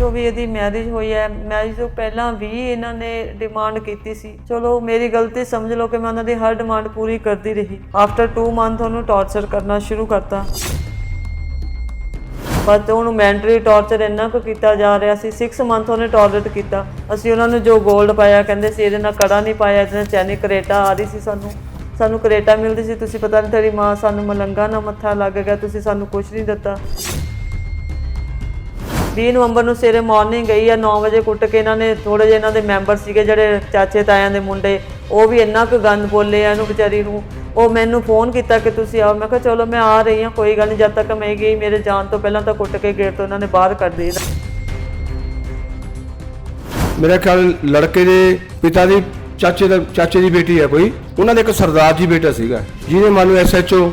ਜੋ ਵੀ ਇਹਦੀ ਮੈਰਿਜ ਹੋਈ ਹੈ ਮੈਰਿਜ ਤੋਂ ਪਹਿਲਾਂ ਵੀ ਇਹਨਾਂ ਨੇ ਡਿਮਾਂਡ ਕੀਤੀ ਸੀ। ਚਲੋ, ਮੇਰੀ ਗਲਤੀ ਸਮਝ ਲਓ ਕਿ ਮੈਂ ਉਹਨਾਂ ਦੀ ਹਰ ਡਿਮਾਂਡ ਪੂਰੀ ਕਰਦੀ ਰਹੀ। ਆਫਟਰ 2 ਮੰਥ ਉਹਨੂੰ ਟੌਰਚਰ ਕਰਨਾ ਸ਼ੁਰੂ ਕਰਤਾ। ਬਟ ਉਹਨੂੰ ਮੈਂਟਲੀ ਟੌਰਚਰ ਇੰਨਾ ਕੁ ਕੀਤਾ ਜਾ ਰਿਹਾ ਸੀ 6 ਮੰਥ ਉਹਨੇ ਟੌਲਰੇਟ ਕੀਤਾ। ਅਸੀਂ ਉਹਨਾਂ ਨੂੰ ਜੋ 골ਡ ਪਾਇਆ, ਕਹਿੰਦੇ ਸੀ ਇਹਦੇ ਨਾਲ ਕੜਾ ਨਹੀਂ ਪਾਇਆ, ਇਹਦੇ ਨਾਲ ਚੈਨੀ ਕਰੇਟਾ ਆ ਰਹੀ ਸੀ ਸਾਨੂੰ। ਸਾਨੂੰ ਕਰੇਟਾ ਮਿਲਦੀ ਸੀ, ਤੁਸੀਂ ਪਤਾ ਨਹੀਂ ਤੇਰੀ ਮਾਂ ਸਾਨੂੰ ਮਲੰਗਾ ਨਾ ਮੱਥਾ ਲੱਗ ਗਿਆ, ਤੁਸੀਂ ਸਾਨੂੰ ਕੁਝ ਨਹੀਂ ਦਿੱਤਾ। 20 ਨਵੰਬਰ ਨੂੰ ਸਵੇਰੇ ਮਾਰਨਿੰਗ ਗਈ ਆ 9 ਵਜੇ ਕੁੱਟ ਕੇ ਇਹਨਾਂ ਨੇ ਥੋੜੇ ਜਿਹੇ ਇਹਨਾਂ ਦੇ ਮੈਂਬਰ ਸੀਗੇ ਜਿਹੜੇ ਚਾਚੇ ਤਾਇਆਂ ਦੇ ਮੁੰਡੇ, ਉਹ ਵੀ ਇੰਨਾ ਕੁ ਗੰਦ ਬੋਲੇ ਆ ਇਹਨੂੰ ਵਿਚਾਰੀ ਨੂੰ। ਉਹ ਮੈਨੂੰ ਫੋਨ ਕੀਤਾ ਕਿ ਤੁਸੀਂ ਆਓ, ਮੈਂ ਕਿਹਾ ਚਲੋ ਮੈਂ ਆ ਰਹੀ ਹਾਂ, ਕੋਈ ਗੱਲ ਨਹੀਂ, ਜਦ ਤੱਕ ਮੈਂ ਗਈ, ਮੇਰੇ ਜਾਣ ਤੋਂ ਪਹਿਲਾਂ ਤਾਂ ਕੁੱਟ ਕੇ ਗੇਟ ਤੋਂ ਉਹਨਾਂ ਨੇ ਬਾਹਰ ਕੱਢ ਦੇ ਮੇਰਾ ਖਿਆਲ ਲੜਕੇ ਦੇ ਪਿਤਾ ਦੀ, ਚਾਚੇ ਦਾ, ਚਾਚੇ ਦੀ ਬੇਟੀ ਹੈ ਕੋਈ। ਉਹਨਾਂ ਦੇ ਇੱਕ ਸਰਦਾਰ ਜੀ ਬੇਟਾ ਸੀਗਾ। ਜਿਹਨੇ ਮਾਨੂੰ ਐਸਐਚਓ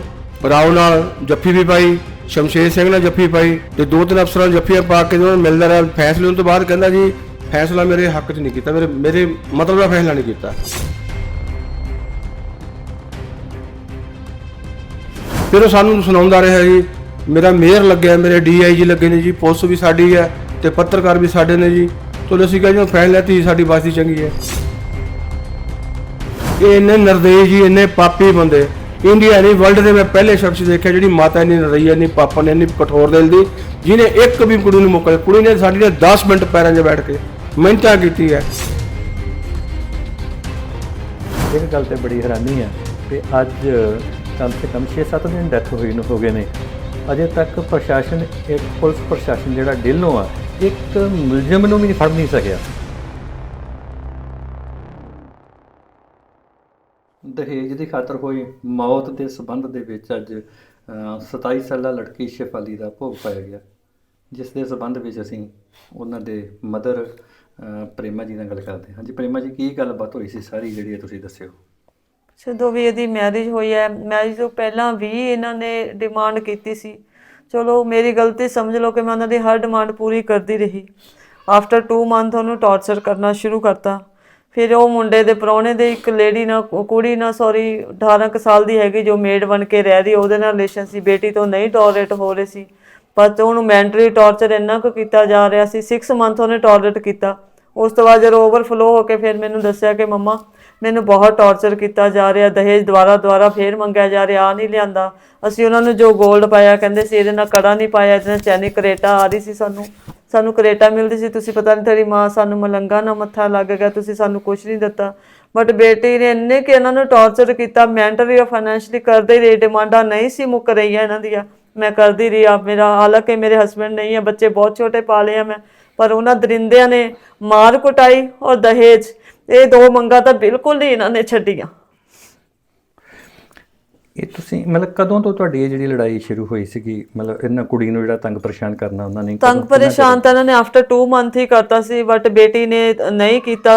ਰਾਓ ਨਾਲ ਜੱਫੀ ਵੀ ਪਾਈ। ਸ਼ਮਸ਼ੇਰ ਸਿੰਘ ਨਾਲ ਜੱਫੀ ਪਾਈ ਤੇ ਦੋ ਤਿੰਨ ਅਫਸਰਾਂ ਨੂੰ ਜੱਫੀਆਂ ਪਾ ਕੇ ਉਹਨਾਂ ਨੂੰ ਮਿਲਦਾ ਰਿਹਾ। ਫੈਸਲੇ ਹੋਣ ਤੋਂ ਬਾਅਦ ਕਹਿੰਦਾ ਜੀ, ਫੈਸਲਾ ਮੇਰੇ ਹੱਕ 'ਚ ਨਹੀਂ ਕੀਤਾ, ਮੇਰੇ ਮੇਰੇ ਮਤਲਬ ਦਾ ਫੈਸਲਾ ਨਹੀਂ ਕੀਤਾ। ਫਿਰ ਉਹ ਸਾਨੂੰ ਸੁਣਾਉਂਦਾ ਰਿਹਾ ਜੀ, ਮੇਰਾ ਮੇਅਰ ਲੱਗਿਆ, ਮੇਰੇ ਡੀਆਈਜੀ ਲੱਗੇ ਨੇ ਜੀ, ਪੁਲਿਸ ਵੀ ਸਾਡੀ ਹੈ ਤੇ ਪੱਤਰਕਾਰ ਵੀ ਸਾਡੇ ਨੇ ਜੀ। ਤੋਂ ਅਸੀਂ ਕਹਿੰਦੇ ਫੈਸਲਾ ਤੀ ਸਾਡੀ ਬਾਸੀ ਚੰਗੀ ਹੈ। ਇਹ ਇੰਨੇ ਨਰਦੇਸ਼ ਜੀ, ਇੰਨੇ ਪਾਪੀ ਬੰਦੇ। ਇੰਡੀਆ ਨਹੀਂ ਵਰਲਡ ਦੇ ਮੈਂ ਪਹਿਲੇ ਸ਼ਖਸ ਦੇਖਿਆ ਜਿਹੜੀ ਮਾਤਾ ਇੰਨੀ ਨਰਈਆ ਨਹੀਂ ਪਾਪਾ ਨੇ ਇੰਨੀ ਕਠੋਰ ਦਿਲ ਦੀ, ਜਿਹਨੇ ਇੱਕ ਵੀ ਕੁੜੀ ਨੂੰ ਮੁੱਕਲ ਕੁੜੀ ਨੇ ਸਾਡੀ ਨੇ 10 ਮਿੰਟ ਪੈਰਾਂ 'ਚ ਬੈਠ ਕੇ ਮਿਹਨਤਾਂ ਕੀਤੀ ਹੈ। ਇਹ ਗੱਲ ਤੇ ਬੜੀ ਹੈਰਾਨੀ ਹੈ ਕਿ ਅੱਜ ਕਮ ਸੇ ਕਮ 6-7 ਦਿਨ ਡੈਥ ਹੋਈ ਨੂੰ ਹੋ ਗਏ ਨੇ। ਅਜੇ ਤੱਕ ਪ੍ਰਸ਼ਾਸਨ ਇੱਕ ਪੁਲਿਸ ਪ੍ਰਸ਼ਾਸਨ ਜਿਹੜਾ ਢਿੱਲੋਂ ਆ, ਇੱਕ ਮੁਲਜ਼ਮ ਨੂੰ ਵੀ ਫੜ ਨਹੀਂ ਸਕਿਆ। ਦਹੇਜ ਦੀ ਖਾਤਰ ਹੋਈ ਮੌਤ ਦੇ ਸਬੰਧ ਦੇ ਵਿੱਚ ਅੱਜ ਅ, 27 ਸਾਲਾ ਲੜਕੀ ਸ਼ਿਫਾਲੀ ਦਾ ਭੋਗ ਪਾਇਆ ਗਿਆ। ਜਿਸ ਦੇ ਸਬੰਧ ਵਿੱਚ ਅਸੀਂ ਉਹਨਾਂ ਦੇ ਮਦਰ ਪ੍ਰੇਮਾ ਜੀ ਨਾਲ ਗੱਲ ਕਰਦੇ ਹਾਂ। ਹਾਂਜੀ ਪ੍ਰੇਮਾ ਜੀ ਕੀ ਗੱਲਬਾਤ ਹੋਈ ਸੀ ਸਾਰੀ ਜਿਹੜੀ ਹੈ ਤੁਸੀਂ ਦੱਸਿਓ? ਜਦੋਂ ਵੀ ਇਹਦੀ ਮੈਰਿਜ ਹੋਈ ਹੈ। ਮੈਰਿਜ ਤੋਂ ਪਹਿਲਾਂ ਵੀ ਇਹਨਾਂ ਨੇ ਡਿਮਾਂਡ ਕੀਤੀ ਸੀ। ਚਲੋ ਮੇਰੀ ਗਲਤੀ ਸਮਝ ਲਓ ਕਿ ਮੈਂ ਉਹਨਾਂ ਦੀ ਹਰ ਡਿਮਾਂਡ ਪੂਰੀ ਕਰਦੀ ਰਹੀ। ਆਫਟਰ 2 ਮੰਥ ਉਹਨੂੰ ਟੌਰਚਰ ਕਰਨਾ ਸ਼ੁਰੂ ਕਰਤਾ। ਫਿਰ ਉਹ ਮੁੰਡੇ ਦੇ ਪ੍ਰਾਹੁਣੇ ਦੇ ਇੱਕ ਲੇਡੀ ਨਾਲ ਕੁੜੀ ਨਾਲ ਸੌਰੀ 18 ਕੁ ਸਾਲ ਦੀ ਹੈਗੀ ਜੋ ਮੇਡ ਬਣ ਕੇ ਰਹਿ ਰਹੀ, ਉਹਦੇ ਨਾਲ ਰਿਲੇਸ਼ਨ ਸੀ। ਬੇਟੀ ਤੋਂ ਨਹੀਂ ਟੋਲਰੇਟ ਹੋ ਰਹੀ ਸੀ। ਪਰ ਉਹਨੂੰ ਮੈਂਟਲੀ ਟੌਰਚਰ ਇੰਨਾ ਕੁ ਕੀਤਾ ਜਾ ਰਿਹਾ ਸੀ 6 ਮੰਥ ਉਹਨੇ ਟੋਲਰੇਟ ਕੀਤਾ। ਉਸ ਤੋਂ ਬਾਅਦ ਜਦੋਂ ਓਵਰਫਲੋ ਹੋ ਕੇ ਫਿਰ ਮੈਨੂੰ ਦੱਸਿਆ ਕਿ ਮੰਮਾ ਮੈਨੂੰ ਬਹੁਤ ਟੌਰਚਰ ਕੀਤਾ ਜਾ ਰਿਹਾ, ਦਹੇਜ ਦੁਆਰਾ ਦੁਆਰਾ ਫੇਰ ਮੰਗਿਆ ਜਾ ਰਿਹਾ ਆ ਨਹੀਂ ਲਿਆਂਦਾ। ਅਸੀਂ ਉਹਨਾਂ ਨੂੰ ਜੋ 골ਡ ਪਾਇਆ, ਕਹਿੰਦੇ ਸੀ ਇਹਦੇ ਨਾਲ ਕੜਾ ਨਹੀਂ ਪਾਇਆ, ਇਹਦੇ ਨਾਲ ਚੈਨੀ ਕਰੇਟਾ ਆ ਰਹੀ ਸੀ ਸਾਨੂੰ। ਸਾਨੂੰ ਕਰੇਟਾ ਮਿਲਦੀ ਸੀ, ਤੁਸੀਂ ਪਤਾ ਨਹੀਂ ਤੇਰੀ ਮਾਂ ਸਾਨੂੰ ਮਲੰਗਾ ਨਾ ਮੱਥਾ ਲੱਗ ਗਿਆ, ਤੁਸੀਂ ਸਾਨੂੰ ਕੁਝ ਨਹੀਂ ਦਿੱਤਾ। ਬਟ ਬੇਟੀ ਨੇ ਇੰਨੇ ਕਿ ਇਹਨਾਂ ਨੂੰ ਟੌਰਚਰ ਕੀਤਾ ਮੈਂਟਲੀ ਔਰ ਫਾਈਨੈਂਸ਼ਲੀ ਕਰਦੇ ਰਹੀ, ਡਿਮਾਂਡਾਂ ਨਹੀਂ ਸੀ ਮੁੱਕ ਰਹੀਆਂ ਇਹਨਾਂ ਦੀਆਂ। ਮੈਂ ਕਰਦੀ ਰਹੀ ਆ ਮੇਰਾ, ਹਾਲਾਂਕਿ ਮੇਰੇ ਹਸਬੰਡ ਨਹੀਂ ਹੈ, ਬੱਚੇ ਬਹੁਤ ਛੋਟੇ ਪਾਲੇ ਆ ਮੈਂ, ਪਰ ਉਹਨਾਂ ਦਰਿੰਦਿਆਂ ਨੇ ਮਾਰ ਕੁਟਾਈ ਔਰ ਦਹੇਜ ਇਹ ਦੋ ਮੰਗਾਂ ਤਾਂ ਬਿਲਕੁਲ ਨਹੀਂ ਇਹਨਾਂ ਨੇ ਛੱਡੀਆਂ। ਇਹ ਤੁਸੀਂ ਮਤਲਬ ਕਦੋਂ ਤੋਂ ਤੁਹਾਡੀ ਇਹ ਜਿਹੜੀ ਲੜਾਈ ਸ਼ੁਰੂ ਹੋਈ ਸੀਗੀ? ਮਤਲਬ ਇਹਨਾਂ ਕੁੜੀ ਨੂੰ ਜਿਹੜਾ ਤੰਗ ਪਰੇਸ਼ਾਨ ਕਰਨਾ ਉਹਨਾਂ ਨੇ ਤੰਗ ਪਰੇਸ਼ਾਨ ਤਾਂ ਇਹਨਾਂ ਨੇ ਆਫਟਰ 2 ਮੰਥ ਹੀ ਕਰਤਾ ਸੀ ਬਟ ਬੇਟੀ ਨੇ ਨਹੀਂ ਕੀਤਾ।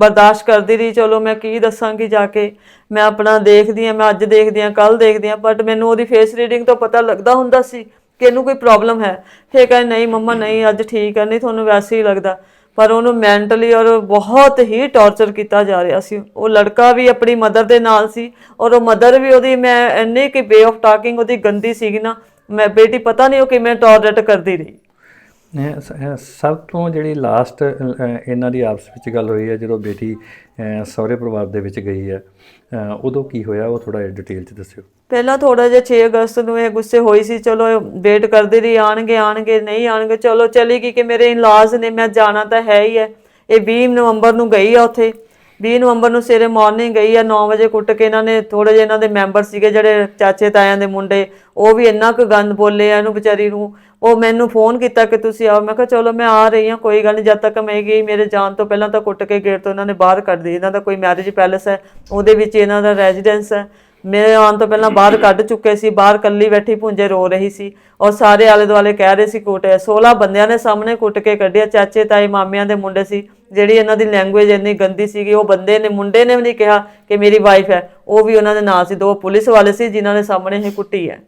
ਬਰਦਾਸ਼ਤ ਕਰਦੀ ਰਹੀ ਚਲੋ ਮੈਂ ਕੀ ਦੱਸਾਂਗੀ ਜਾ ਕੇ। ਮੈਂ ਆਪਣਾ ਦੇਖਦੀ ਆ ਮੈਂ ਅੱਜ ਦੇਖਦੀ ਆ ਕੱਲ ਦੇਖਦੀ ਆ ਬਟ ਮੈਨੂੰ ਉਹਦੀ ਫੇਸ ਰੀਡਿੰਗ ਤੋਂ ਪਤਾ ਲੱਗਦਾ ਹੁੰਦਾ ਸੀ ਕਿ ਇਹਨੂੰ ਕੋਈ ਪ੍ਰੋਬਲਮ ਹੈ। ਫੇਰ ਕਹਿੰਦੇ ਨਹੀਂ ਮੰਮਾ ਨਹੀਂ ਅੱਜ ਠੀਕ ਹੈ ਨਹੀਂ ਤੁਹਾਨੂੰ ਵੈਸੇ ਹੀ ਲੱਗਦਾ। ਪਰ ਉਹਨੂੰ ਮੈਂਟਲੀ ਔਰ ਬਹੁਤ ਹੀ ਟੌਰਚਰ ਕੀਤਾ ਜਾ ਰਿਹਾ ਸੀ। ਉਹ ਲੜਕਾ ਵੀ ਆਪਣੀ ਮਦਰ ਦੇ ਨਾਲ ਸੀ ਔਰ ਉਹ ਮਦਰ ਵੀ ਉਹਦੀ ਮੈਂ ਇੰਨੇ ਕਿ ਵੇ ਆਫ ਟਾਕਿੰਗ ਉਹਦੀ ਗੰਦੀ ਸੀਗੀ ਨਾ, ਮੈਂ ਬੇਟੀ ਪਤਾ ਨਹੀਂ ਉਹ ਕਿਵੇਂ ਟੌਲਰੇਟ ਕਰਦੀ ਰਹੀ। ਸਭ ਤੋਂ ਜਿਹੜੀ ਲਾਸਟ ਇਹਨਾਂ ਦੀ ਆਪਸ ਵਿੱਚ ਗੱਲ ਹੋਈ ਹੈ ਜਦੋਂ ਬੇਟੀ ਸਹੁਰੇ ਪਰਿਵਾਰ ਦੇ ਵਿੱਚ ਗਈ ਹੈ। ਉਦੋਂ ਕੀ ਹੋਇਆ? ਉਹ ਥੋੜਾ ਡਿਟੇਲ ਚ ਦੱਸਿਓ। ਪਹਿਲਾਂ ਥੋੜਾ ਜਿਹਾ 6 ਅਗਸਤ ਨੂੰ ਇਹ ਗੁੱਸੇ ਹੋਈ ਸੀ, ਚਲੋ ਵੇਟ ਕਰਦੇ ਰਹੀ ਆਣਗੇ ਆਣਗੇ ਨਹੀਂ ਆਣਗੇ ਚਲੋ ਚਲੀ ਗਈ ਕਿ ਮੇਰੇ ਇਨ-ਲਾਜ਼ ਨੇ, ਮੈਂ ਜਾਣਾ ਤਾਂ ਹੈ ਹੀ ਹੈ। ਇਹ 20 ਨਵੰਬਰ ਨੂੰ ਗਈ ਆ ਉੱਥੇ। 20 ਨਵੰਬਰ ਨੂੰ ਸਵੇਰੇ ਮਾਰਨਿੰਗ ਗਈ ਆ 9 ਵਜੇ ਕੁੱਟ ਕੇ ਇਹਨਾਂ ਨੇ ਥੋੜੇ ਜਿਹੇ ਇਹਨਾਂ ਦੇ ਮੈਂਬਰ ਸੀਗੇ ਜਿਹੜੇ ਚਾਚੇ ਤਾਇਆਂ ਦੇ ਮੁੰਡੇ, ਉਹ ਵੀ ਇੰਨਾ ਕੁ ਗੰਦ ਬੋਲੇ ਆ ਇਹਨੂੰ ਵਿਚਾਰੀ ਨੂੰ। ਉਹ ਮੈਨੂੰ ਫੋਨ ਕੀਤਾ ਕਿ ਤੁਸੀਂ ਆਓ, ਮੈਂ ਕਿਹਾ ਚਲੋ ਮੈਂ ਆ ਰਹੀ ਹਾਂ, ਕੋਈ ਗੱਲ ਨਹੀਂ ਜਦ ਤੱਕ ਮੈਂ ਗਈ, ਮੇਰੇ ਜਾਣ ਤੋਂ ਪਹਿਲਾਂ ਤਾਂ ਕੁੱਟ ਕੇ ਗੇਟ ਤੋਂ ਇਹਨਾਂ ਨੇ ਬਾਹਰ ਕੱਢ ਦੇ ਇਹਨਾਂ ਦਾ ਕੋਈ ਮੈਰਿਜ ਪੈਲੇਸ ਹੈ, ਉਹਦੇ ਵਿੱਚ ਇਹਨਾਂ ਦਾ ਰੈਜ਼ੀਡੈਂਸ ਹੈ। ਮੇਰੇ ਆਉਣ ਤੋਂ ਪਹਿਲਾਂ ਬਾਹਰ ਕੱਢ ਚੁੱਕੇ ਸੀ, ਬਾਹਰ ਕੱਲੀ ਬੈਠੀ ਭੁੰਜੇ ਰੋ ਰਹੀ ਸੀ, ਔਰ ਸਾਰੇ ਆਲੇ ਦੁਆਲੇ ਕਹਿ ਰਹੇ ਸੀ ਕੁੱਟਿਆ 16 ਬੰਦਿਆਂ ਨੇ ਸਾਹਮਣੇ ਕੁੱਟ ਕੇ ਕੱਢਿਆ, ਚਾਚੇ ਤਾਏ ਮਾਮਿਆਂ ਦੇ ਮੁੰਡੇ ਸੀ। ਜਿਹੜੀ ਇਹਨਾਂ ਦੀ ਲੈਂਗੁਏਜ ਇੰਨੀ ਗੰਦੀ ਸੀਗੀ ਉਹ ਬੰਦੇ ਨੇ ਮੁੰਡੇ ਨੇ ਵੀ ਨਹੀਂ ਕਿਹਾ ਕਿ ਮੇਰੀ ਵਾਈਫ ਹੈ। ਉਹ ਵੀ ਉਹਨਾਂ ਦੇ ਨਾਲ ਸੀ ਦੋ ਪੁਲਿਸ ਵਾਲੇ ਸੀ ਜਿਨ੍ਹਾਂ ਨੇ ਸਾਹਮਣੇ ਹੀ ਕੁੱਟੀ ਹੈ।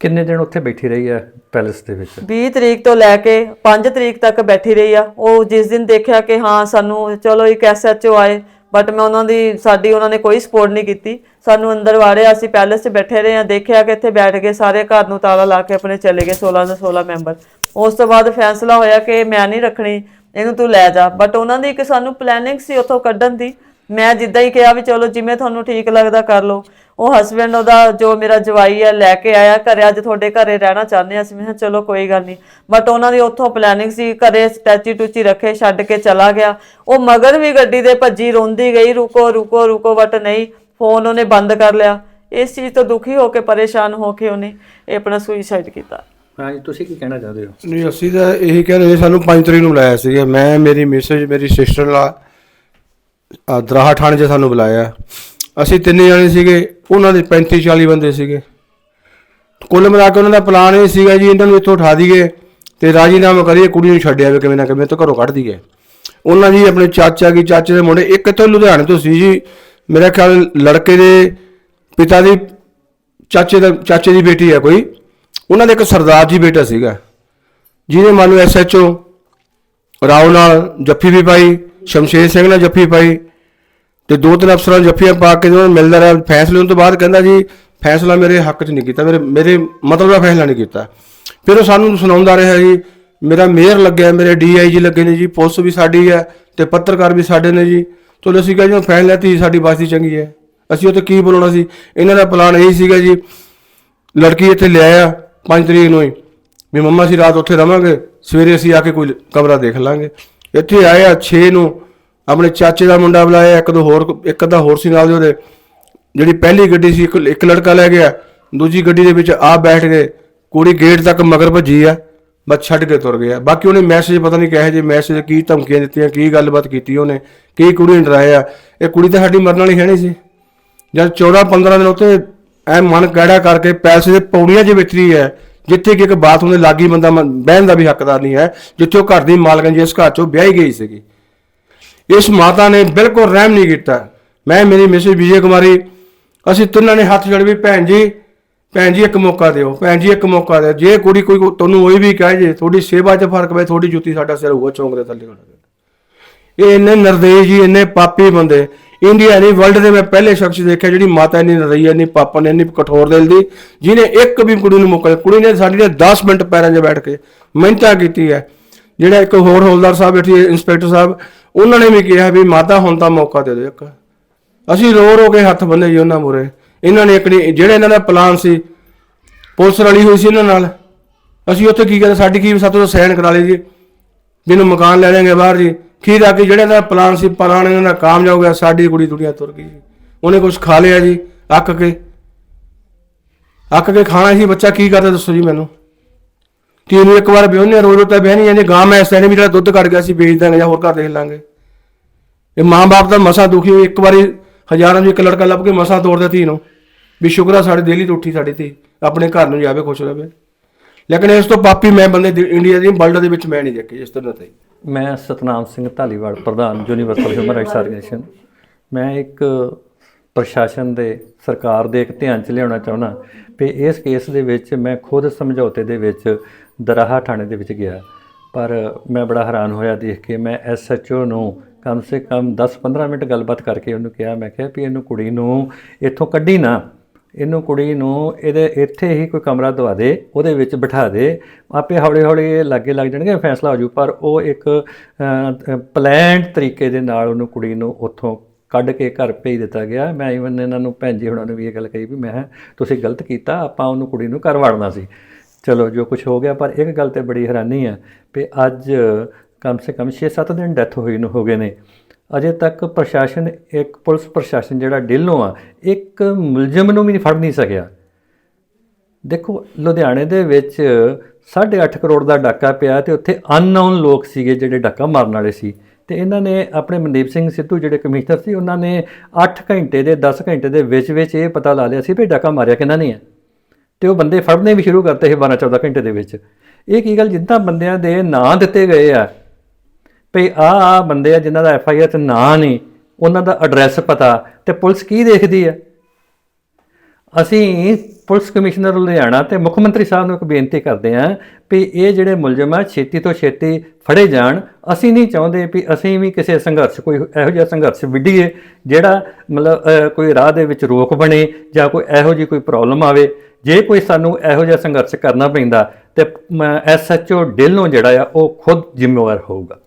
ਕਿੰਨੇ ਦਿਨ ਉੱਥੇ ਬੈਠੀ ਰਹੀ ਹੈ ਪੈਲੇਸ ਦੇ ਵਿੱਚ? 20 ਤਰੀਕ ਤੋਂ ਲੈ ਕੇ 5 ਤਰੀਕ ਤੱਕ ਬੈਠੀ ਰਹੀ ਆ। ਉਹ ਜਿਸ ਦਿਨ ਦੇਖਿਆ ਕਿ ਹਾਂ ਸਾਨੂੰ ਚਲੋ ਇੱਕ ਐਸਐਚਓ ਆਏ ਬਟ ਮੈਂ ਉਹਨਾਂ ਦੀ ਸਾਡੀ ਉਹਨਾਂ ਨੇ ਕੋਈ ਸਪੋਰਟ ਨਹੀਂ ਕੀਤੀ। ਸਾਨੂੰ ਅੰਦਰ ਵਾੜਿਆ ਅਸੀਂ ਪੈਲੇਸ 'ਚ ਬੈਠੇ ਰਹੇ ਆ ਦੇਖਿਆ ਕਿ ਇੱਥੇ ਬੈਠ ਕੇ ਸਾਰੇ ਘਰ ਨੂੰ ਤਾਲਾ ਲਾ ਕੇ ਆਪਣੇ ਚਲੇ ਗਏ 16 ਦੇ 16 ਮੈਂਬਰ। ਉਸ ਤੋਂ ਬਾਅਦ ਫੈਸਲਾ ਹੋਇਆ ਕਿ ਮੈਂ ਨਹੀਂ ਰੱਖਣੀ ਇਹਨੂੰ ਤੂੰ ਲੈ ਜਾ। ਬਟ ਉਹਨਾਂ ਦੀ ਇੱਕ ਸਾਨੂੰ ਪਲੈਨਿੰਗ ਸੀ ਉੱਥੋਂ ਕੱਢਣ ਦੀ। ਮੈਂ ਜਿੱਦਾਂ ਹੀ ਕਿਹਾ ਵੀ ਚਲੋ ਜਿਵੇਂ ਤੁਹਾਨੂੰ ਠੀਕ ਲੱਗਦਾ ਕਰ ਲਓ। ਉਹ ਹਸਬੰਡ ਉਹਦਾ ਜੋ ਮੇਰਾ ਜਵਾਈ ਹੈ ਲੈ ਕੇ ਆਇਆ ਘਰੇ, ਅੱਜ ਤੁਹਾਡੇ ਘਰੇ ਰਹਿਣਾ ਚਾਹੁੰਦੇ ਹਾਂ ਅਸੀਂ ਮੈਂ ਕਿਹਾ ਚਲੋ ਕੋਈ ਗੱਲ ਨਹੀਂ। ਬਟ ਉਹਨਾਂ ਦੀ ਉੱਥੋਂ ਪਲੈਨਿੰਗ ਸੀ, ਘਰੇ ਸਟੈਚੂ ਟੂਚੀ ਰੱਖੇ, ਛੱਡ ਕੇ ਚਲਾ ਗਿਆ। ਉਹ ਮਗਰ ਵੀ ਗੱਡੀ ਦੇ ਭੱਜੀ, ਰੋਂਦੀ ਗਈ, ਰੁਕੋ ਰੁਕੋ ਰੁਕੋ ਬਟ ਨਹੀਂ ਫੋਨ ਉਹਨੇ ਬੰਦ ਕਰ ਲਿਆ। ਇਸ ਚੀਜ਼ ਤੋਂ ਦੁਖੀ ਹੋ ਕੇ, ਪਰੇਸ਼ਾਨ ਹੋ ਕੇ ਉਹਨੇ ਇਹ ਆਪਣਾ ਸੁਈਸਾਈਡ ਕੀਤਾ। ਹਾਂਜੀ, ਤੁਸੀਂ ਕੀ ਕਹਿਣਾ ਚਾਹੁੰਦੇ ਹੋ? ਨਹੀਂ, ਅਸੀਂ ਤਾਂ ਇਹੀ ਕਹਿ ਰਹੇ ਸਾਨੂੰ 5 ਤਰੀਕ ਨੂੰ ਬੁਲਾਇਆ ਸੀਗਾ। ਮੈਂ, ਮੇਰੀ ਮੈਸੇਜ ਮੇਰੀ ਸਿਸਟਰ ਲਾ ਦਰਾਹਾ ਥਾਣੇ 'ਚ ਸਾਨੂੰ ਬੁਲਾਇਆ। ਅਸੀਂ ਤਿੰਨੇ ਜਣੇ ਸੀਗੇ, ਉਹਨਾਂ ਦੇ 35 40 ਬੰਦੇ ਸੀਗੇ। ਕੁੱਲ ਮਿਲਾ ਕੇ ਉਹਨਾਂ ਦਾ ਪਲਾਨ ਇਹ ਸੀਗਾ ਜੀ, ਇਹਨਾਂ ਨੂੰ ਇੱਥੋਂ ਉਠਾ ਦਈਏ ਤੇ ਰਾਜੀਨਾਮਾ ਕਰੀਏ ਕੁੜੀ ਨੂੰ ਛੱਡਿਆ ਵੀ ਕਿਵੇਂ ਨਾ ਕਿਵੇਂ ਤੋਂ ਘਰੋਂ ਕੱਢ ਦਈਏ। ਉਹਨਾਂ ਜੀ ਆਪਣੇ ਚਾਚਾ ਕੀ ਚਾਚੇ ਦੇ ਮੁੰਡੇ, ਇੱਕ ਇੱਥੋਂ ਲੁਧਿਆਣੇ ਤੋਂ ਸੀ ਜੀ, ਮੇਰਾ ਖਿਆਲ ਲੜਕੇ ਦੇ ਪਿਤਾ ਦੀ, ਚਾਚੇ ਦਾ, ਚਾਚੇ ਦੀ ਬੇਟੀ ਹੈ ਕੋਈ। ਉਹਨਾਂ ਦੇ ਇੱਕ ਸਰਦਾਰ ਜੀ ਬੇਟਾ ਸੀਗਾ। ਜਿਹਨੇ ਮੰਨ ਲਓ ਐਸਐਚਓ ਰਾਓ ਨਾਲ ਜੱਫੀ ਵੀ ਪਾਈ, ਸ਼ਮਸ਼ੇਰ ਸਿੰਘ ਨਾਲ ਜੱਫੀ ਪਾਈ ਤੇ ਦੋ ਤਿੰਨ ਅਫਸਰਾਂ ਨਾਲ ਜੱਫੀਆਂ ਪਾ ਕੇ ਜਦੋਂ ਮਿਲਦਾ ਰਿਹਾ, ਫੈਸਲੇ ਹੋਣ ਤੋਂ ਬਾਅਦ ਕਹਿੰਦਾ ਜੀ, ਫੈਸਲਾ ਮੇਰੇ ਹੱਕ 'ਚ ਨਹੀਂ ਕੀਤਾ, ਮੇਰੇ ਮੇਰੇ ਮਤਲਬ ਦਾ ਫੈਸਲਾ ਨਹੀਂ ਕੀਤਾ। ਫਿਰ ਉਹ ਸਾਨੂੰ ਸੁਣਾਉਂਦਾ ਰਿਹਾ ਜੀ, ਮੇਰਾ ਮੇਅਰ ਲੱਗਿਆ, ਮੇਰੇ ਡੀਆਈਜੀ ਲੱਗੇ ਨੇ ਜੀ, ਪੁਲਿਸ ਵੀ ਸਾਡੀ ਹੈ ਤੇ ਪੱਤਰਕਾਰ ਵੀ ਸਾਡੇ ਨੇ ਜੀ। ਚਲੋ ਅਸੀਂ ਕਹਿੰਦੇ ਫੈਸਲਾ ਤੀ ਸਾਡੀ ਬਾਸੀ ਚੰਗੀ ਹੈ। ਅਸੀਂ ਉਹ ਤੇ ਕੀ ਬੋਲਣਾ ਸੀ? ਇਹਨਾਂ ਦਾ ਪਲਾਨ ਇਹ ਸੀਗਾ ਜੀ, ਲੜਕੀ ਇੱਥੇ ਲਿਆਇਆ 5 ਤਰੀਕ ਨੂੰ ਹੀ ਵੀ ਮੰਮਾ ਅਸੀਂ ਰਾਤ ਉੱਥੇ ਰਵਾਂਗੇ, ਸਵੇਰੇ ਅਸੀਂ ਆ ਕੇ ਕੋਈ ਕਮਰਾ ਦੇਖ ਲਾਂਗੇ। ਇੱਥੇ ਆਏ ਆ 6 ਨੂੰ, ਆਪਣੇ ਚਾਚੇ ਦਾ ਮੁੰਡਾ ਬੁਲਾਇਆ, ਇੱਕ ਦੋ ਹੋਰ, ਇੱਕ ਅੱਧਾ ਹੋਰ ਸੀ ਨਾਲ ਦੇ ਉਹਦੇ। ਜਿਹੜੀ ਪਹਿਲੀ ਗੱਡੀ ਸੀ, ਇੱਕ ਇੱਕ ਲੜਕਾ ਲੈ ਗਿਆ, ਦੂਜੀ ਗੱਡੀ ਦੇ ਵਿੱਚ ਆਪ ਬੈਠ ਗਏ, ਕੁੜੀ ਗੇਟ ਤੱਕ ਮਗਰ ਭੱਜੀ ਆ, ਬਸ ਛੱਡ ਕੇ ਤੁਰ ਗਿਆ। ਬਾਕੀ ਉਹਨੇ ਮੈਸੇਜ ਪਤਾ ਨਹੀਂ ਕਿਹੋ ਜਿਹੇ ਮੈਸੇਜ ਕੀ ਧਮਕੀਆਂ ਦਿੱਤੀਆਂ, ਕੀ ਗੱਲਬਾਤ ਕੀਤੀ ਉਹਨੇ, ਕੀ ਕੁੜੀ ਨੂੰ ਡਰਾਇਆ। ਇਹ ਕੁੜੀ ਤਾਂ ਸਾਡੀ ਮਰਨ ਵਾਲੀ ਹੈ ਨਹੀਂ ਸੀ। ਜਦ 14 15 ਦਿਨ ਉੱਤੇ ਇਹ ਮਨ ਕਿਹੜਾ ਕਰਕੇ ਪੈਸੇ ਦੇ ਪੌੜੀਆਂ 'ਚ ਹੀ ਹੈ, ਜਿੱਥੇ ਕਿ ਇੱਕ ਬਾਥਰੂਮ ਦੇ ਲਾਗੀ ਬੰਦਾ ਬਹਿਣ ਦਾ ਵੀ ਹੱਕਦਾਰ ਨਹੀਂ ਹੈ, ਜਿੱਥੇ ਉਹ ਘਰ ਦੀ ਮਾਲਕਣ ਜਿਸ ਘਰ 'ਚੋਂ ਵਿਆਹੀ ਗਈ ਸੀਗੀ। ਇਸ ਮਾਤਾ ਨੇ ਬਿਲਕੁਲ ਰਹਿਮ ਨਹੀਂ ਕੀਤਾ। ਮੈਂ, ਮੇਰੀ ਮਿਸਿਸ ਵਿਜੇ ਕੁਮਾਰੀ, ਅਸੀਂ ਤਿੰਨਾਂ ਨੇ ਹੱਥ ਜੋੜ ਵੀ ਭੈਣ ਜੀ ਭੈਣ ਜੀ ਇੱਕ ਮੌਕਾ ਦਿਓ, ਭੈਣ ਜੀ ਇੱਕ ਮੌਕਾ ਦਿਓ। ਜੇ ਕੁੜੀ ਕੋਈ ਤੁਹਾਨੂੰ ਉਹ ਵੀ ਕਹੇ ਜੇ ਤੁਹਾਡੀ ਸੇਵਾ 'ਚ ਫ਼ਰਕ ਪਏ ਤੁਹਾਡੀ ਜੁੱਤੀ ਸਾਡਾ ਸਿਰ ਹੋਊਗਾ ਚੌਂਕ ਦੇ ਥੱਲੇ। ਇਹ ਇੰਨੇ ਨਰਦੇਸ਼ ਜੀ, ਇੰਨੇ ਪਾਪੀ ਬੰਦੇ ਇੰਡੀਆ ਨਹੀਂ ਵਰਲਡ ਦੇ ਮੈਂ ਪਹਿਲੇ ਸ਼ਖਸ ਦੇਖਿਆ ਜਿਹੜੀ ਮਾਤਾ ਇੰਨੀ ਨਰਈ ਇੰਨੀ ਪਾਪਾ ਨੇ ਇੰਨੀ ਕਠੋਰ ਦਿਲ ਦੀ ਜਿਹਨੇ ਇੱਕ ਵੀ ਕੁੜੀ ਨੂੰ ਮੌਕਾ ਕੁੜੀ ਨੇ ਸਾਡੀ ਨੇ 10 ਮਿੰਟ ਪੈਰਾਂ 'ਚ ਬੈਠ ਕੇ ਮਿਹਨਤਾਂ ਕੀਤੀ ਹੈ। ਜਿਹੜਾ ਇੱਕ ਹੋਰ ਹੌਲਦਾਰ ਸਾਹਿਬ ਬੈਠੀ ਹੈ, ਇੰਸਪੈਕਟਰ ਸਾਹਿਬ ਉਹਨਾਂ ਨੇ ਵੀ ਕਿਹਾ ਵੀ ਮਾਤਾ ਹੁਣ ਤਾਂ ਮੌਕਾ ਦੇ ਦਿਓ ਇੱਕ। ਅਸੀਂ ਰੋ ਰੋ ਕੇ ਹੱਥ ਬੰਨੇ ਜੀ ਉਹਨਾਂ ਮੂਹਰੇ। ਇਹਨਾਂ ਨੇ ਇੱਕ ਨੇ- ਜਿਹੜੇ ਇਹਨਾਂ ਦਾ ਪਲਾਨ ਸੀ ਪੁਲਿਸ ਰਲੀ ਹੋਈ ਸੀ ਇਹਨਾਂ ਨਾਲ। ਅਸੀਂ ਉੱਥੇ ਕੀ ਕਰਦੇ ਸਾਡੀ ਕੀ ਸਾਤੋਂ ਸਹਿਣ ਕਰਾ ਲਏ ਜੀ। ਜਿਹਨੂੰ ਮਕਾਨ ਲੈ ਜਾਣਗੇ ਬਾਹਰ ਜੀ। ਖੀਰ ਆ ਕੇ ਜਿਹੜੇ ਦਾ ਪਲਾਨ ਸੀ, ਪਲਾਨ ਇਹਨਾਂ ਦਾ ਕਾਮਯਾਬ ਹੋ ਗਿਆ ਸਾਡੀ ਕੁੜੀ ਦੁਨੀਆ ਤੁਰ ਗਈ ਜੀ। ਉਹਨੇ ਕੁਝ ਖਾ ਲਿਆ ਜੀ, ਅੱਕ ਕੇ। ਅੱਕ ਕੇ ਖਾਣਾ ਸੀ, ਬੱਚਾ ਕੀ ਕਰਦਾ ਦੱਸੋ ਜੀ ਮੈਨੂੰ? ਤੀ ਨੂੰ ਇੱਕ ਵਾਰ ਵਿਹਨੇ ਰੋਜ਼ ਰੋ ਤਾਂ ਬਹਿਣੀ ਜਾਂਦੇ ਗਾਂ ਮੈਂ ਐਸਾ ਨਹੀਂ ਵੀ ਜਿਹੜਾ ਦੁੱਧ ਕੱਢ ਗਿਆ ਸੀ, ਵੇਚ ਦਾਂਗੇ ਜਾਂ ਹੋਰ ਘਰ ਦੇਖ ਲਾਂਗੇ। ਇਹ ਮਾਂ-ਬਾਪ ਦਾ ਮਸਾ ਦੁਖੀ ਹੋਈ, ਇੱਕ ਵਾਰੀ ਹਜ਼ਾਰਾਂ ਨੂੰ ਇੱਕ ਲੜਕਾ ਲੱਭ ਕੇ ਮਸਾ ਤੋੜਦਾ ਧੀ ਨੂੰ ਵੀ ਸ਼ੁਕਰ ਆ ਸਾਡੇ ਦਿੱਲੀ ਤੋਂ ਉੱਠੀ ਸਾਡੀ ਧੀ, ਆਪਣੇ ਘਰ ਨੂੰ ਜਾਵੇ, ਖੁਸ਼ ਰਹੇ। ਲੇਕਿਨ ਇਸ ਤੋਂ ਪਾਪੀ ਮੈਂ ਬੰਦੇ ਇੰਡੀਆ ਦੀ ਵਰਲਡ ਦੇ ਵਿੱਚ ਮੈਂ ਨਹੀਂ ਦੇਖੇ ਇਸ ਤਰ੍ਹਾਂ ਤੇ ਮੈਂ ਸਤਨਾਮ ਸਿੰਘ ਢਾਲੀਵਾਲ ਪ੍ਰਧਾਨ ਯੂਨੀਵਰਸਲ ਹਿਊਮਨ ਰਾਈਟਸ ਆਰਗੇਨਾਈਜੇਸ਼ਨ ਮੈਂ ਇੱਕ ਪ੍ਰਸ਼ਾਸਨ ਦੇ, ਸਰਕਾਰ ਦੇ ਇੱਕ ਧਿਆਨ ਚ ਲਿਆਉਣਾ ਚਾਹੁੰਦਾ ਵੀ ਇਸ ਕੇਸ ਦੇ ਵਿੱਚ ਮੈਂ ਖੁਦ ਸਮਝੌਤੇ ਦੇ ਵਿੱਚ ਦਰਾਹਾ ਥਾਣੇ ਦੇ ਵਿੱਚ ਗਿਆ। ਪਰ ਮੈਂ ਬੜਾ ਹੈਰਾਨ ਹੋਇਆ ਦੇਖ ਕੇ, ਮੈਂ ਐਸਐਚਓ ਨੂੰ ਕਮ ਸੇ ਕਮ 10-15 ਮਿੰਟ ਗੱਲਬਾਤ ਕਰਕੇ ਉਹਨੂੰ ਕਿਹਾ, ਮੈਂ ਕਿਹਾ ਵੀ ਇਹਨੂੰ ਕੁੜੀ ਨੂੰ ਇੱਥੋਂ ਕੱਢੀ ਨਾ। ਇਹਨੂੰ ਕੁੜੀ ਨੂੰ ਇਹਦੇ ਇੱਥੇ ਹੀ ਕੋਈ ਕਮਰਾ ਦਵਾ ਦੇ, ਉਹਦੇ ਵਿੱਚ ਬਿਠਾ ਦੇ। ਆਪੇ ਹੌਲੀ ਹੌਲੀ ਇਹ ਲਾਗੇ ਲੱਗ ਜਾਣਗੇ, ਫੈਸਲਾ ਹੋ ਜੂ, ਪਰ ਉਹ ਇੱਕ ਪਲਾਨਡ ਤਰੀਕੇ ਦੇ ਨਾਲ ਉਹਨੂੰ ਕੁੜੀ ਨੂੰ ਉੱਥੋਂ ਕੱਢ ਕੇ ਘਰ ਭੇਜ ਦਿੱਤਾ ਗਿਆ। ਮੈਂ ਇਵਨ ਇਹਨਾਂ ਨੂੰ ਭੈਣ ਜੀ ਹੁਣਾਂ ਨੂੰ ਵੀ ਇਹ ਗੱਲ ਕਹੀ ਵੀ ਮੈਂ ਤੁਸੀਂ ਗਲਤ ਕੀਤਾ, ਆਪਾਂ ਉਹਨੂੰ ਕੁੜੀ ਨੂੰ ਘਰ ਵਾੜਨਾ ਸੀ। ਚਲੋ, ਜੋ ਕੁਝ ਹੋ ਗਿਆ, ਪਰ ਇੱਕ ਗੱਲ ਤੇ ਬੜੀ ਹੈਰਾਨੀ ਹੈ ਵੀ ਅੱਜ ਕਮ ਸੇ ਕਮ 6-7 ਦਿਨ ਡੈਥ ਹੋਈ ਨੂੰ ਹੋ ਗਏ ਨੇ। ਅਜੇ ਤੱਕ ਪ੍ਰਸ਼ਾਸਨ, ਇੱਕ ਪੁਲਿਸ ਪ੍ਰਸ਼ਾਸਨ ਜਿਹੜਾ ਢਿੱਲੋਂ ਆ, ਇੱਕ ਮੁਲਜ਼ਮ ਨੂੰ ਵੀ ਨਹੀਂ ਫੜ ਨਹੀਂ ਸਕਿਆ। ਦੇਖੋ, ਲੁਧਿਆਣੇ ਦੇ ਵਿੱਚ 8.5 ਕਰੋੜ ਦਾ ਡਾਕਾ ਪਿਆ ਤੇ ਉੱਥੇ ਅਨਨੋਨ ਲੋਕ ਸੀਗੇ ਜਿਹੜੇ ਡਾਕਾ ਮਾਰਨ ਵਾਲੇ ਸੀ। ਤੇ ਇਹਨਾਂ ਨੇ ਆਪਣੇ ਮਨਦੀਪ ਸਿੰਘ ਸਿੱਧੂ ਜਿਹੜੇ ਕਮਿਸ਼ਨਰ ਸੀ, ਉਹਨਾਂ ਨੇ 8 ਘੰਟੇ ਦੇ 10 ਘੰਟੇ ਦੇ ਵਿੱਚ ਵਿੱਚ ਇਹ ਪਤਾ ਲਾ ਲਿਆ ਸੀ ਵੀ ਡਾਕਾ ਮਾਰਿਆ ਕਿਹਨਾਂ ਨੇ ਹੈ ਤੇ ਉਹ ਬੰਦੇ ਫੜਨੇ ਵੀ ਸ਼ੁਰੂ ਕਰਤੇ ਸੀ 12 14 ਘੰਟੇ ਦੇ ਵਿੱਚ। ਇਹ ਕੀ ਗੱਲ, ਜਿੱਦਾਂ ਬੰਦਿਆਂ ਦੇ ਨਾਂ ਦਿੱਤੇ ਗਏ ਆ ਵੀ ਆ ਆ ਬੰਦੇ ਆ ਜਿਨ੍ਹਾਂ ਦਾ ਐਫ ਆਈ ਆਰ ਤੇ ਨਾਂ ਨਹੀਂ, ਉਹਨਾਂ ਦਾ ਐਡਰੈਸ ਪਤਾ ਤੇ ਪੁਲਿਸ ਕੀ ਦੇਖਦੀ ਹੈ ਅਸੀਂ ਪੁਲਿਸ ਕਮਿਸ਼ਨਰ ਲੁਧਿਆਣਾ ਤੇ ਮੁੱਖ ਮੰਤਰੀ ਸਾਹਿਬ ਨੂੰ ਇੱਕ ਬੇਨਤੀ ਕਰਦੇ ਹਾਂ ਵੀ ਇਹ ਜਿਹੜੇ ਮੁਲਜ਼ਮ ਆ, ਛੇਤੀ ਤੋਂ ਛੇਤੀ ਫੜੇ ਜਾਣ। ਅਸੀਂ ਨਹੀਂ ਚਾਹੁੰਦੇ ਵੀ ਅਸੀਂ ਵੀ ਕਿਸੇ ਸੰਘਰਸ਼, ਕੋਈ ਇਹੋ ਜਿਹਾ ਸੰਘਰਸ਼ ਵਿੱਢੀਏ, ਜਿਹੜਾ ਮਤਲਬ ਕੋਈ ਰਾਹ ਦੇ ਵਿੱਚ ਰੋਕ ਬਣੇ ਜਾਂ ਕੋਈ ਇਹੋ ਜਿਹੀ ਕੋਈ ਪ੍ਰੋਬਲਮ ਆਵੇ। ਜੇ ਕੋਈ ਸਾਨੂੰ ਇਹੋ ਜਿਹਾ ਸੰਘਰਸ਼ ਕਰਨਾ ਪੈਂਦਾ ਤੇ ਐਸਐਚਓ ਢਿੱਲੋਂ ਜਿਹੜਾ ਆ, ਉਹ ਖੁਦ ਜ਼ਿੰਮੇਵਾਰ ਹੋਊਗਾ।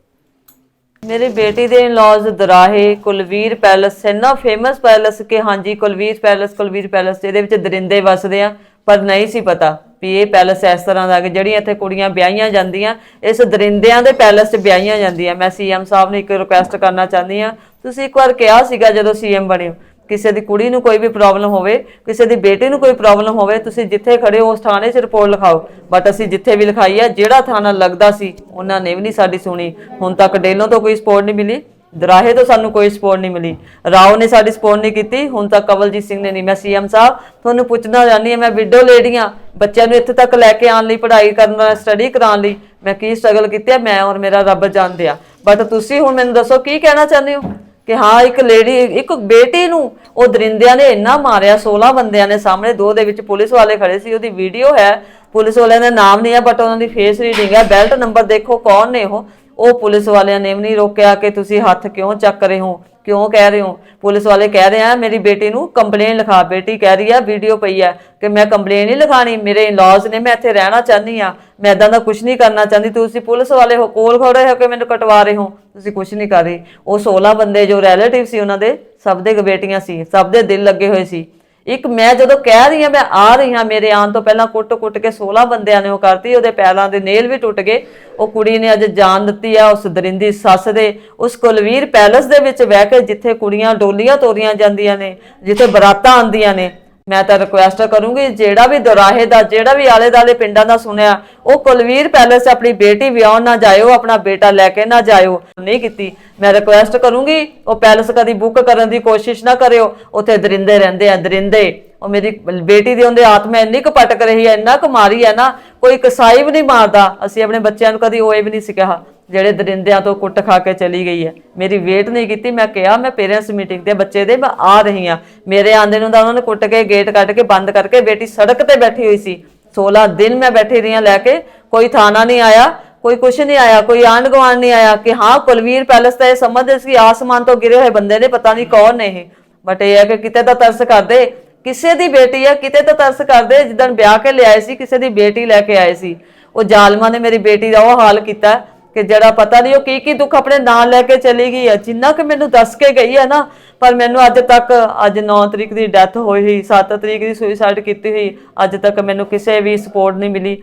ਮੇਰੀ ਬੇਟੀ ਦੇ ਇਨ-ਲॉज ਦਰਾਹੇ ਕੁਲਵੀਰ ਪੈਲਸ ਇੰਨਾ ਫੇਮਸ ਪੈਲਸ ਕਿ ਹਾਂਜੀ ਕੁਲਵੀਰ ਪੈਲਸ ਕੁਲਵੀਰ ਪੈਲਸ ਇਹਦੇ ਵਿੱਚ ਦਰਿੰਦੇ ਵਸਦੇ ਆ ਪਰ ਨਹੀਂ ਸੀ ਪਤਾ ਵੀ ਇਹ ਪੈਲਸ ਇਸ ਤਰ੍ਹਾਂ ਦਾ ਕਿ ਜਿਹੜੀਆਂ ਇੱਥੇ ਕੁੜੀਆਂ ਵਿਆਹੀਆਂ ਜਾਂਦੀਆਂ ਇਸ ਦਰਿੰਦਿਆਂ ਦੇ ਪੈਲਸ 'ਚ ਵਿਆਹੀਆਂ ਜਾਂਦੀਆਂ। ਮੈਂ ਸੀਐਮ ਸਾਹਿਬ ਨੂੰ ਇੱਕ ਰਿਕੁਐਸਟ ਕਰਨਾ ਚਾਹੁੰਦੀ ਆ ਤੁਸੀਂ ਇੱਕ ਵਾਰ ਕਿਹਾ ਸੀਗਾ ਜਦੋਂ ਸੀਐਮ ਬਣੇ ਹੋ, ਕਿਸੇ ਦੀ ਕੁੜੀ ਨੂੰ ਕੋਈ ਵੀ ਪ੍ਰੋਬਲਮ ਹੋਵੇ, ਕਿਸੇ ਦੀ ਬੇਟੀ ਨੂੰ ਕੋਈ ਪ੍ਰੋਬਲਮ ਹੋਵੇ, ਤੁਸੀਂ ਜਿੱਥੇ ਖੜੇ ਹੋ ਉਸ ਥਾਣੇ 'ਚ ਰਿਪੋਰਟ ਲਿਖਾਓ। ਬਟ ਅਸੀਂ ਜਿੱਥੇ ਵੀ ਲਿਖਾਈ ਆ, ਜਿਹੜਾ ਥਾਣਾ ਲੱਗਦਾ ਸੀ, ਉਹਨਾਂ ਨੇ ਵੀ ਨਹੀਂ ਸਾਡੀ ਸੁਣੀ। ਹੁਣ ਤੱਕ ਡੇਲੋਂ ਤੋਂ ਕੋਈ ਸਪੋਰਟ ਨਹੀਂ ਮਿਲੀ, ਦਰਾਹੇ ਤੋਂ ਸਾਨੂੰ ਕੋਈ ਸਪੋਰਟ ਨਹੀਂ ਮਿਲੀ। ਰਾਓ ਨੇ ਸਾਡੀ ਸਪੋਰਟ ਨਹੀਂ ਕੀਤੀ, ਹੁਣ ਤੱਕ ਕਵਲਜੀਤ ਸਿੰਘ ਨੇ ਨਹੀਂ। ਮੈਂ ਸੀਐਮ ਸਾਹਿਬ, ਤੁਹਾਨੂੰ ਪੁੱਛਣਾ ਚਾਹੁੰਦੀ ਹਾਂ, ਮੈਂ ਵਿਡੋ ਲੇਡੀਆਂ ਬੱਚਿਆਂ ਨੂੰ ਇੱਥੇ ਤੱਕ ਲੈ ਕੇ ਆਉਣ ਲਈ, ਪੜ੍ਹਾਈ ਕਰਨ ਸਟੱਡੀ ਕਰਾਉਣ ਲਈ, ਮੈਂ ਕੀ ਸਟਰਗਲ ਕੀਤੀ ਮੈਂ ਔਰ ਮੇਰਾ ਰੱਬ ਜਾਣਦੇ ਆ। ਬਟ ਤੁਸੀਂ ਹੁਣ ਮੈਨੂੰ ਦੱਸੋ, ਕੀ ਕਹਿਣਾ ਚਾਹੁੰਦੇ ਹੋ? ਕਿ ਹਾਂ, ਇੱਕ ਲੇਡੀ, ਇੱਕ ਬੇਟੀ ਨੂੰ ਉਹ ਦਰਿੰਦਿਆਂ ਨੇ ਇੰਨਾ ਮਾਰਿਆ 16 ਬੰਦਿਆਂ ਨੇ ਸਾਹਮਣੇ, ਦੋ ਦੇ ਵਿੱਚ ਪੁਲਿਸ ਵਾਲੇ ਖੜੇ ਸੀ, ਉਹਦੀ ਵੀਡੀਓ ਹੈ, ਪੁਲਿਸ ਵਾਲਿਆਂ ਦਾ ਨਾਮ ਨਹੀਂ ਹੈ ਬਟ ਉਹਨਾਂ ਦੀ ਫੇਸ ਰੀਡਿੰਗ ਹੈ ਬੈਲਟ ਨੰਬਰ ਦੇਖੋ ਕੌਣ ਨੇ ਉਹ ਉਹ ਪੁਲਿਸ ਵਾਲਿਆਂ ਨੇ ਵੀ ਨਹੀਂ ਰੋਕਿਆ ਕਿ ਤੁਸੀਂ ਹੱਥ ਕਿਉਂ ਚੱਕ ਰਹੇ ਹੋ ਕਿਉਂ ਕਹਿ ਰਹੇ ਹੋ? ਪੁਲਿਸ ਵਾਲੇ ਕਹਿ ਰਹੇ ਆ, ਮੇਰੀ ਬੇਟੀ ਨੂੰ ਕੰਪਲੇਨ ਲਿਖਾ, ਬੇਟੀ ਕਹਿ ਰਹੀ ਆ ਵੀਡੀਓ ਪਈ ਆ ਕਿ ਮੈਂ ਕੰਪਲੇਨ ਨਹੀਂ ਲਿਖਾਣੀ, ਮੇਰੇ ਇਨ-ਲॉज ਨੇ, ਮੈਂ ਇੱਥੇ ਰਹਿਣਾ ਚਾਹੁੰਦੀ ਆ, ਮੈਂ ਇਦਾਂ ਦਾ ਕੁਝ ਨਹੀਂ ਕਰਨਾ ਚਾਹੁੰਦੀ, ਤੁਸੀਂ ਪੁਲਿਸ ਵਾਲੇ ਹੋ, ਕੋਲ ਖੜੇ ਹੋ ਕੇ ਮੈਨੂੰ ਕਟਵਾ ਰਹੇ ਹੋ, ਤੁਸੀਂ ਕੁਝ ਨਹੀਂ ਕਰ ਰਹੇ। ਉਹ 16 ਬੰਦੇ ਜੋ ਰਿਲੇਟਿਵ ਸੀ ਉਹਨਾਂ ਦੇ, ਸਭ ਦੇ ਬੇਟੀਆਂ ਸੀ, ਸਭ ਦੇ ਦਿਲ ਲੱਗੇ ਹੋਏ ਸੀ। ਇੱਕ ਮੈਂ ਜਦੋਂ ਕਹਿ ਰਹੀ ਹਾਂ, ਮੈਂ ਆ ਰਹੀ ਹਾਂ ਮੇਰੇ ਆਉਣ ਤੋਂ ਪਹਿਲਾਂ ਕੁੱਟ-ਕੁੱਟ ਕੇ 16 ਬੰਦਿਆਂ ਨੇ ਉਹ ਕਰਤੀ, ਉਹਦੇ ਪੈਰਾਂ ਦੇ ਨੇਲ ਵੀ ਟੁੱਟ ਗਏ। ਉਹ ਕੁੜੀ ਨੇ ਅੱਜ ਜਾਨ ਦਿੱਤੀ ਆ ਉਸ ਦਰਿੰਦੀ ਸੱਸ ਦੇ, ਉਸ ਕੁਲਵੀਰ ਪੈਲਸ ਦੇ ਵਿੱਚ ਬਹਿ ਕੇ ਜਿੱਥੇ ਕੁੜੀਆਂ ਡੋਲੀਆਂ ਤੋਰੀਆਂ ਜਾਂਦੀਆਂ ਨੇ, ਜਿੱਥੇ ਬਰਾਤਾਂ ਆਉਂਦੀਆਂ ਨੇ। ਮੈਂ ਤਾਂ ਰਿਕੁਐਸਟ ਕਰੂੰਗੀ, ਜਿਹੜਾ ਵੀ ਦੁਰਾਹੇ ਦਾ, ਜਿਹੜਾ ਵੀ ਆਲੇ ਦਾਲੇ ਪਿੰਡਾਂ ਦਾ ਸੁਣਿਆ, ਉਹ ਕੁਲਵੀਰ ਪੈਲੇਸ ਆਪਣੀ ਬੇਟੀ ਵਿਆਹਣ ਨਾ ਜਾਇਓ, ਆਪਣਾ ਬੇਟਾ ਲੈ ਕੇ ਨਾ ਜਾਇਓ। ਨਹੀਂ ਕੀਤੀ। ਮੈਂ ਰਿਕੁਐਸਟ ਕਰੂੰਗੀ, ਉਹ ਪੈਲੇਸ ਕਦੀ ਬੁੱਕ ਕਰਨ ਦੀ ਕੋਸ਼ਿਸ਼ ਨਾ ਕਰਿਓ। ਉੱਥੇ ਦਰਿੰਦੇ ਰਹਿੰਦੇ ਆ, ਦਰਿੰਦੇ। ਉਹ ਮੇਰੀ ਬੇਟੀ ਦੀ ਉਹਦੇ ਆਤਮਾ ਇੰਨੀ ਕੁ ਪਟਕ ਰਹੀ ਹੈ, ਇੰਨਾ ਕੁ ਮਾਰੀ ਹੈ ਨਾ, ਕੋਈ ਕਸਾਈ ਵੀ ਨਹੀਂ ਮਾਰਦਾ। ਅਸੀਂ ਆਪਣੇ ਬੱਚਿਆਂ ਨੂੰ ਕਦੀ ਓਏ ਵੀ ਨਹੀਂ ਸਿਕਿਆ ਜਿਹੜੇ ਦਰਿੰਦਿਆਂ ਤੋਂ ਕੁੱਟ ਖਾ ਕੇ ਚਲੀ ਗਈ ਹੈ। ਮੇਰੀ ਵੇਟ ਨਹੀਂ ਕੀਤੀ, ਮੈਂ ਕਿਹਾ, ਮੈਂ ਪੇਰੈਂਟਸ ਮੀਟਿੰਗ ਦੇ ਬੱਚੇ ਦੇ, ਮੈਂ ਆ ਰਹੀ ਹਾਂ। ਮੇਰੇ ਆਂਦੇ ਨੂੰ ਤਾਂ ਉਹਨਾਂ ਨੇ ਕੁੱਟ ਕੇ ਗੇਟ ਕੱਢ ਕੇ, ਬੰਦ ਕਰਕੇ ਬੇਟੀ ਸੜਕ ਤੇ ਬੈਠੀ ਹੋਈ ਸੀ। 16 ਦਿਨ ਮੈਂ ਬੈਠੀ ਰਹੀ ਹਾਂ ਲੈ ਕੇ, ਕੋਈ ਥਾਣਾ ਨਹੀਂ ਆਇਆ, ਕੋਈ ਕੁਛ ਨਹੀਂ ਆਇਆ, ਕੋਈ ਆਂਢ ਗੁਆਂਢ ਨਹੀਂ ਆਇਆ ਕਿ ਹਾਂ, ਕੁਲਵੀਰ ਪੈਲਸ ਤਾਂ ਇਹ ਸਮਝਦੇ ਸੀ ਆਸਮਾਨ ਤੋਂ ਗਿਰੇ ਹੋਏ ਬੰਦੇ ਨੇ, ਪਤਾ ਨਹੀਂ ਕੌਣ ਨੇ ਇਹ। ਬਟ ਇਹ ਹੈ ਕਿ ਕਿਤੇ ਤਾਂ ਤਰਸ ਕਰਦੇ ਕਿਸੇ ਦੀ ਬੇਟੀ ਆ, ਕਿਤੇ ਤਾਂ ਤਰਸ ਕਰਦੇ, ਜਿੱਦਣ ਵਿਆਹ ਕੇ ਲਿਆਏ ਸੀ, ਕਿਸੇ ਦੀ ਬੇਟੀ ਲੈ ਕੇ ਆਏ ਸੀ। ਉਹ ਜ਼ਾਲਮਾਂ ਨੇ ਮੇਰੀ ਬੇਟੀ ਦਾ ਉਹ ਹਾਲ ਕੀਤਾ ਕਿ ਜਿਹੜਾ ਪਤਾ ਨਹੀਂ ਉਹ ਕੀ ਕੀ ਦੁੱਖ ਆਪਣੇ ਨਾਲ ਲੈ ਕੇ ਚਲੀ ਗਈ ਹੈ ਜਿੰਨਾ ਕਿ ਮੈਨੂੰ ਦੱਸ ਕੇ ਗਈ ਹੈ ਨਾ, ਪਰ ਮੈਨੂੰ ਅੱਜ ਤੱਕ, ਅੱਜ 9 ਤਰੀਕ ਦੀ ਡੈਥ ਹੋਈ ਹੋਈ 7 ਤਰੀਕ ਦੀ ਸੁਸਾਈਡ ਕੀਤੀ ਹੋਈ, ਅੱਜ ਤੱਕ ਮੈਨੂੰ ਕਿਸੇ ਵੀ ਸਪੋਰਟ ਨਹੀਂ ਮਿਲੀ।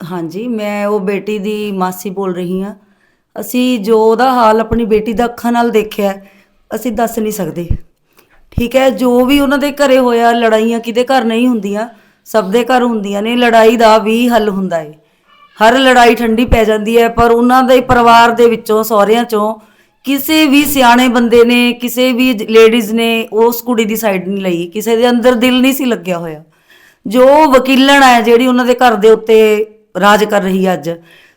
ਹਾਂਜੀ, ਮੈਂ ਉਹ ਬੇਟੀ ਦੀ ਮਾਸੀ ਬੋਲ ਰਹੀ ਹਾਂ। ਅਸੀਂ ਜੋ ਉਹਦਾ ਹਾਲ ਆਪਣੀ ਬੇਟੀ ਦਾ ਅੱਖਾਂ ਨਾਲ ਦੇਖਿਆ ਅਸੀਂ ਦੱਸ ਨਹੀਂ ਸਕਦੇ। ਠੀਕ ਹੈ ਜੋ ਵੀ ਉਹਨਾਂ ਦੇ ਘਰੇ ਹੋਇਆ ਲੜਾਈਆਂ ਕਿਤੇ ਘਰ ਨਹੀਂ ਹੁੰਦੀਆਂ ਸਭ ਦੇ ਘਰ ਹੁੰਦੀਆਂ ਨੇ ਲੜਾਈ ਦਾ ਵੀ ਹੱਲ ਹੁੰਦਾ ਹੈ ਹਰ ਲੜਾਈ ਠੰਡੀ ਪੈ ਜਾਂਦੀ ਹੈ ਪਰ ਉਹਨਾਂ ਦੇ ਪਰਿਵਾਰ ਦੇ ਵਿੱਚੋਂ ਸਹੁਰਿਆਂ ਚੋਂ ਕਿਸੇ ਵੀ ਸਿਆਣੇ ਬੰਦੇ ਨੇ ਕਿਸੇ ਵੀ ਲੇਡੀਜ਼ ਨੇ ਉਸ ਕੁੜੀ ਦੀ ਸਾਈਡ ਨਹੀਂ ਲਈ ਕਿਸੇ ਦੇ ਅੰਦਰ ਦਿਲ ਨਹੀਂ ਸੀ ਲੱਗਿਆ ਹੋਇਆ। ਜੋ ਵਕੀਲਣ ਹੈ ਜਿਹੜੀ ਉਹਨਾਂ ਦੇ ਘਰ ਦੇ ਉੱਤੇ ਰਾਜ ਕਰ ਰਹੀ ਹੈ ਅੱਜ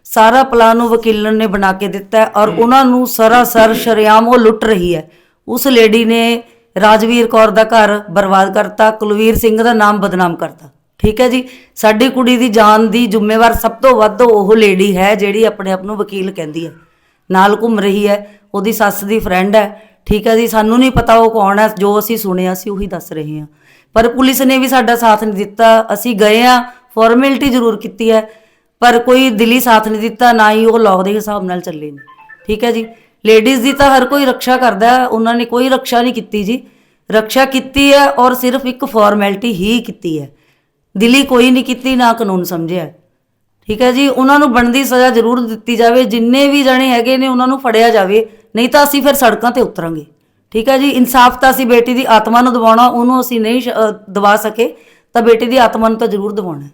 ਸਾਰਾ ਪਲਾਨ ਉਹ ਵਕੀਲਣ ਨੇ ਬਣਾ ਕੇ ਦਿੱਤਾ ਔਰ ਉਹਨਾਂ ਨੂੰ ਸਰਾਸਰ ਸ਼ਰੇਆਮ ਉਹ ਲੁੱਟ ਰਹੀ ਹੈ। ਉਸ ਲੇਡੀ ਨੇ ਰਾਜਵੀਰ ਕੌਰ ਦਾ ਘਰ ਬਰਬਾਦ ਕਰਤਾ, ਕੁਲਵੀਰ ਸਿੰਘ ਦਾ ਨਾਮ ਬਦਨਾਮ ਕਰਤਾ। ਠੀਕ ਹੈ ਜੀ? ਸਾਡੀ ਕੁੜੀ ਦੀ ਜਾਨ ਦੀ ਜ਼ਿੰਮੇਵਾਰ ਸਭ ਤੋਂ ਵੱਧ ਉਹ ਲੇਡੀ ਹੈ ਜਿਹੜੀ ਆਪਣੇ ਆਪ ਨੂੰ ਵਕੀਲ ਕਹਿੰਦੀ ਹੈ। ਨਾਲ ਘੁੰਮ ਰਹੀ ਹੈ, ਉਹਦੀ ਸੱਸ ਦੀ ਫਰੈਂਡ ਹੈ। ਠੀਕ ਹੈ ਜੀ? ਸਾਨੂੰ ਨਹੀਂ ਪਤਾ ਉਹ ਕੌਣ ਹੈ, ਜੋ ਅਸੀਂ ਸੁਣਿਆ ਸੀ ਉਹੀ ਦੱਸ ਰਹੇ ਹਾਂ। ਪਰ ਪੁਲਿਸ ਨੇ ਵੀ ਸਾਡਾ ਸਾਥ ਨਹੀਂ ਦਿੱਤਾ। ਅਸੀਂ ਗਏ ਆ ਫਾਰਮੈਲਿਟੀ ਜ਼ਰੂਰ ਕੀਤੀ ਹੈ, ਪਰ ਕੋਈ ਦਿਲੀ ਸਾਥ ਨਹੀਂ ਦਿੱਤਾ, ਨਾ ਹੀ ਉਹ ਲੋਕ ਦੇ ਹਿਸਾਬ ਨਾਲ ਚੱਲੇ ਨੇ। ਠੀਕ ਹੈ ਜੀ? ਲੇਡੀਜ਼ ਦੀ ਤਾਂ ਹਰ ਕੋਈ ਰੱਖਿਆ ਕਰਦਾ ਹੈ ਉਹਨਾਂ ਨੇ ਕੋਈ ਰੱਖਿਆ ਨਹੀਂ ਕੀਤੀ ਜੀ। ਰੱਖਿਆ ਕੀਤੀ ਹੈ ਔਰ ਸਿਰਫ ਇੱਕ ਫਾਰਮੈਲਿਟੀ ਹੀ ਕੀਤੀ ਹੈ। ਦਿੱਲੀ ਕੋਈ ਨਹੀਂ ਕੀਤੀ ਨਾ ਕਾਨੂੰਨ ਸਮਝਿਆ ਠੀਕ ਹੈ ਜੀ ਉਹਨਾਂ ਨੂੰ ਬਣਦੀ ਸਜ਼ਾ ਜ਼ਰੂਰ ਦਿੱਤੀ ਜਾਵੇ ਜਿੰਨੇ ਵੀ ਜਣੇ ਹੈਗੇ ਨੇ ਉਹਨਾਂ ਨੂੰ ਫੜਿਆ ਜਾਵੇ ਨਹੀਂ ਤਾਂ ਅਸੀਂ ਫਿਰ ਸੜਕਾਂ ਤੇ ਉਤਰਾਂਗੇ। ਠੀਕ ਹੈ ਜੀ ਇਨਸਾਫ ਤਾਂ ਅਸੀਂ ਬੇਟੀ ਦੀ ਆਤਮਾ ਨੂੰ ਦਿਵਾਉਣਾ ਉਹਨੂੰ ਅਸੀਂ ਨਹੀਂ ਸ਼- ਅ, ਦਵਾ ਸਕੇ ਤਾਂ ਬੇਟੀ ਦੀ ਆਤਮਾ ਨੂੰ ਤਾਂ ਜ਼ਰੂਰ ਦਿਵਾਉਣਾ ਹੈ।